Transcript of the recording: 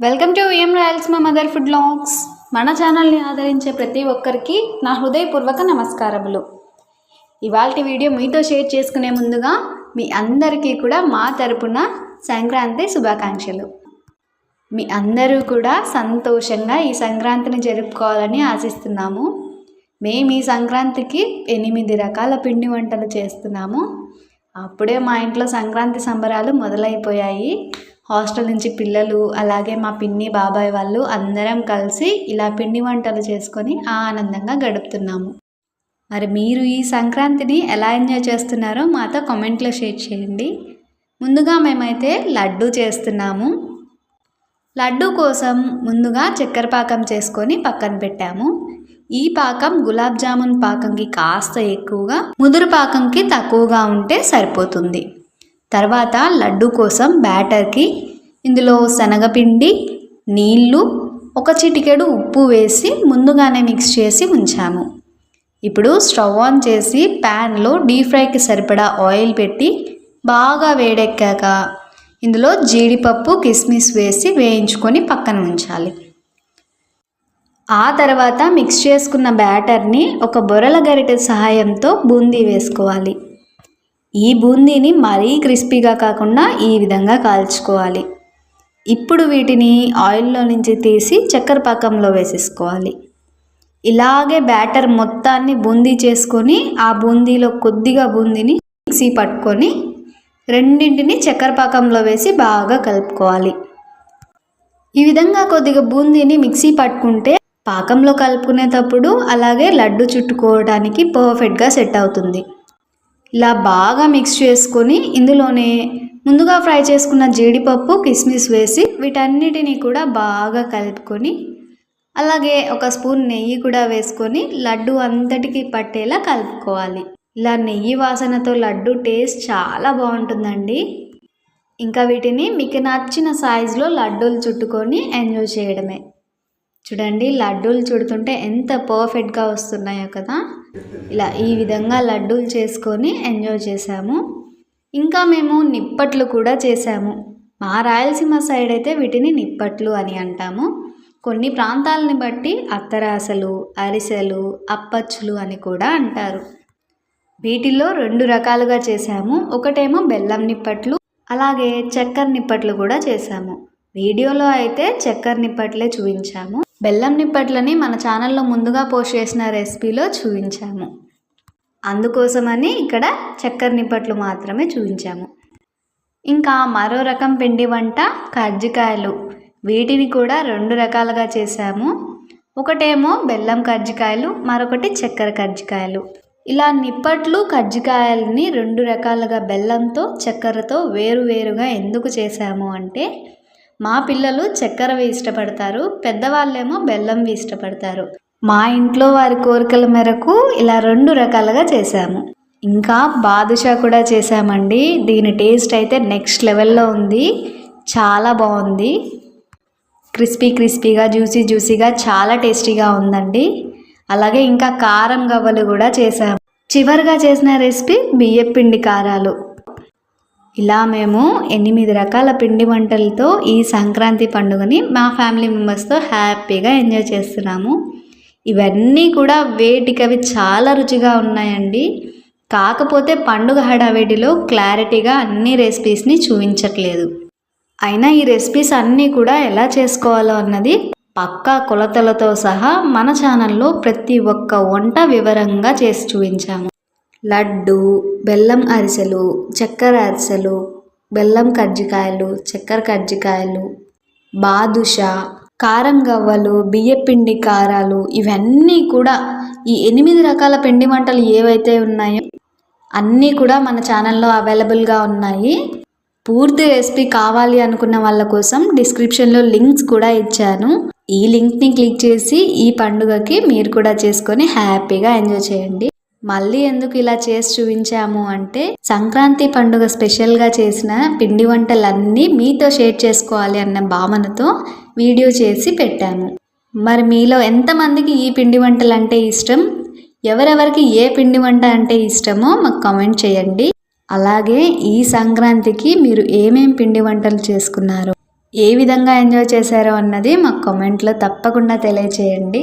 Welcome to M Royals మా mother food vlogs మన ఛానల్ని ఆదరించే ప్రతి ఒక్కరికి నా హృదయపూర్వక నమస్కారములు. ఇవాళ వీడియో మీతో షేర్ చేసుకునే ముందుగా మీ అందరికీ కూడా మా తరపున సంక్రాంతి శుభాకాంక్షలు. మీ అందరూ కూడా సంతోషంగా ఈ సంక్రాంతిని జరుపుకోవాలని ఆశిస్తున్నాము. మేము ఈ సంక్రాంతికి ఎనిమిది రకాల పిండి వంటలు చేస్తున్నాము. అప్పుడే మా ఇంట్లో సంక్రాంతి సంబరాలు మొదలైపోయాయి. హాస్టల్ నుంచి పిల్లలు అలాగే మా పిన్ని బాబాయ్ వాళ్ళు అందరం కలిసి ఇలా పిండి వంటలు చేసుకొని ఆనందంగా గడుపుతున్నాము. మరి మీరు ఈ సంక్రాంతిని ఎలా ఎంజాయ్ చేస్తున్నారో మాతో కామెంట్లో షేర్ చేయండి. ముందుగా మేమైతే లడ్డు చేస్తున్నాము. లడ్డు కోసం ముందుగా చక్కెర పాకం చేసుకొని పక్కన పెట్టాము. ఈ పాకం గులాబ్ జామున్ పాకంకి కాస్త ఎక్కువగా ముదురు పాకంకి తక్కువగా ఉంటే సరిపోతుంది. తర్వాత లడ్డు కోసం బ్యాటర్కి ఇందులో శనగపిండి నీళ్ళు ఒక చిటికెడు ఉప్పు వేసి ముందుగానే మిక్స్ చేసి ఉంచాము. ఇప్పుడు స్టవ్ ఆన్ చేసి ప్యాన్లో డీప్ ఫ్రైకి సరిపడా ఆయిల్ పెట్టి బాగా వేడెక్కాక ఇందులో జీడిపప్పు కిస్మిస్ వేసి వేయించుకొని పక్కన ఉంచాలి. ఆ తర్వాత మిక్స్ చేసుకున్న బ్యాటర్ని ఒక బొరల గరిటె సహాయంతో బూందీ వేసుకోవాలి. ఈ బూందీని మరీ క్రిస్పీగా కాకుండా ఈ విధంగా కాల్చుకోవాలి. ఇప్పుడు వీటిని ఆయిల్లో నుంచి తీసి చక్కెర పాకంలో వేసేసుకోవాలి. ఇలాగే బ్యాటర్ మొత్తాన్ని బూందీ చేసుకొని ఆ బూందీలో కొద్దిగా బూందీని మిక్సీ పట్టుకొని రెండింటిని చక్కెర పాకంలో వేసి బాగా కలుపుకోవాలి. ఈ విధంగా కొద్దిగా బూందీని మిక్సీ పట్టుకుంటే పాకంలో కలుపుకునేటప్పుడు అలాగే లడ్డు చుట్టుకోవడానికి పర్ఫెక్ట్గా సెట్ అవుతుంది. ఇలా బాగా మిక్స్ చేసుకొని ఇందులోనే ముందుగా ఫ్రై చేసుకున్న జీడిపప్పు కిస్మిస్ వేసి వీటన్నిటిని కూడా బాగా కలుపుకొని అలాగే ఒక స్పూన్ నెయ్యి కూడా వేసుకొని లడ్డు అంతటికి పట్టేలా కలుపుకోవాలి. ఇలా నెయ్యి వాసనతో లడ్డు టేస్ట్ చాలా బాగుంటుందండి. ఇంకా వీటిని మీకు నచ్చిన సైజులో లడ్డూలు చుట్టుకొని ఎంజాయ్ చేయడమే. చూడండి లడ్డూలు చుడుతుంటే ఎంత పర్ఫెక్ట్గా వస్తున్నాయో కదా. ఇలా ఈ విధంగా లడ్డూలు చేసుకొని ఎంజాయ్ చేసాము ఇంకా మేము నిప్పట్లు కూడా చేసాము మా రాయలసీమ సైడ్ అయితే వీటిని నిప్పట్లు అని అంటాము. కొన్ని ప్రాంతాలని బట్టి అత్తరాసలు అరిసెలు అప్పచ్చులు అని కూడా అంటారు. వీటిల్లో రెండు రకాలుగా చేసాము ఒకటేమో బెల్లం నిప్పట్లు అలాగే చక్కెర నిప్పట్లు కూడా చేసాము వీడియోలో అయితే చక్కెర నిప్పట్లే చూపించాము. బెల్లం నిప్పట్లని మన ఛానల్లో ముందుగా పోస్ట్ చేసిన రెసిపీలో చూపించాము. అందుకోసమని ఇక్కడ చక్కెర నిప్పట్లు మాత్రమే చూపించాము. ఇంకా మరో రకం పిండి వంట కజ్జికాయలు. వీటిని కూడా రెండు రకాలుగా చేసాము ఒకటేమో బెల్లం కజ్జికాయలు మరొకటి చక్కెర కజ్జికాయలు. ఇలా నిప్పట్లు కజ్జికాయలని రెండు రకాలుగా బెల్లంతో చక్కెరతో వేరువేరుగా ఎందుకు చేశాము అంటే మా పిల్లలు చక్కెరవి ఇష్టపడతారు పెద్దవాళ్ళేమో బెల్లంవి ఇష్టపడతారు. మా ఇంట్లో వారి కోరికల మేరకు ఇలా రెండు రకాలుగా చేశాము. ఇంకా బాదుషా కూడా చేశామండి. దీని టేస్ట్ అయితే నెక్స్ట్ లెవెల్లో ఉంది. చాలా బాగుంది. క్రిస్పీ క్రిస్పీగా జ్యూసీ జ్యూసీగా చాలా టేస్టీగా ఉందండి. అలాగే ఇంకా కారం గవ్వలు కూడా చేశాము. చివరిగా చేసిన రెసిపీ బియ్యపిండి కారాలు. ఇలా మేము ఎనిమిది రకాల పిండి వంటలతో ఈ సంక్రాంతి పండుగని మా ఫ్యామిలీ మెంబర్స్తో హ్యాపీగా ఎంజాయ్ చేస్తున్నాము. ఇవన్నీ కూడా వేటికవి చాలా రుచిగా ఉన్నాయండి. కాకపోతే పండుగ హడావిడిలో క్లారిటీగా అన్ని రెసిపీస్ని చూపించట్లేదు. అయినా ఈ రెసిపీస్ అన్నీ కూడా ఎలా చేసుకోవాలో అన్నది పక్కా కొలతలతో సహా మన ఛానల్లో ప్రతి ఒక్క వంట వివరంగా చేసి చూపించాము. లడ్డు బెల్లం అరిసెలు చక్కెర అరిసెలు బెల్లం కజ్జికాయలు చక్కెర కజ్జికాయలు బాదుషా కారం గవ్వలు బియ్యపిండి కారాలు ఇవన్నీ కూడా ఈ ఎనిమిది రకాల పిండి వంటలు ఏవైతే ఉన్నాయో అన్నీ కూడా మన ఛానల్లో అవైలబుల్గా ఉన్నాయి. పూర్తి రెసిపీ కావాలి అనుకున్న వాళ్ళ కోసం డిస్క్రిప్షన్లో లింక్స్ కూడా ఇచ్చాను. ఈ లింక్ని క్లిక్ చేసి ఈ పండుగకి మీరు కూడా చేసుకొని హ్యాపీగా ఎంజాయ్ చేయండి. మళ్ళీ ఎందుకు ఇలా చేసి చూపించాము అంటే సంక్రాంతి పండుగ స్పెషల్గా చేసిన పిండి వంటలన్నీ మీతో షేర్ చేసుకోవాలి అన్న భావనతో వీడియో చేసి పెట్టాము. మరి మీలో ఎంతమందికి ఈ పిండి వంటలు అంటే ఇష్టం? ఎవరెవరికి ఏ పిండి వంట అంటే ఇష్టమో మాకు కామెంట్ చేయండి. అలాగే ఈ సంక్రాంతికి మీరు ఏమేం పిండి వంటలు చేసుకున్నారు ఏ విధంగా ఎంజాయ్ చేశారో అన్నది మాకు కామెంట్లో తప్పకుండా తెలియచేయండి.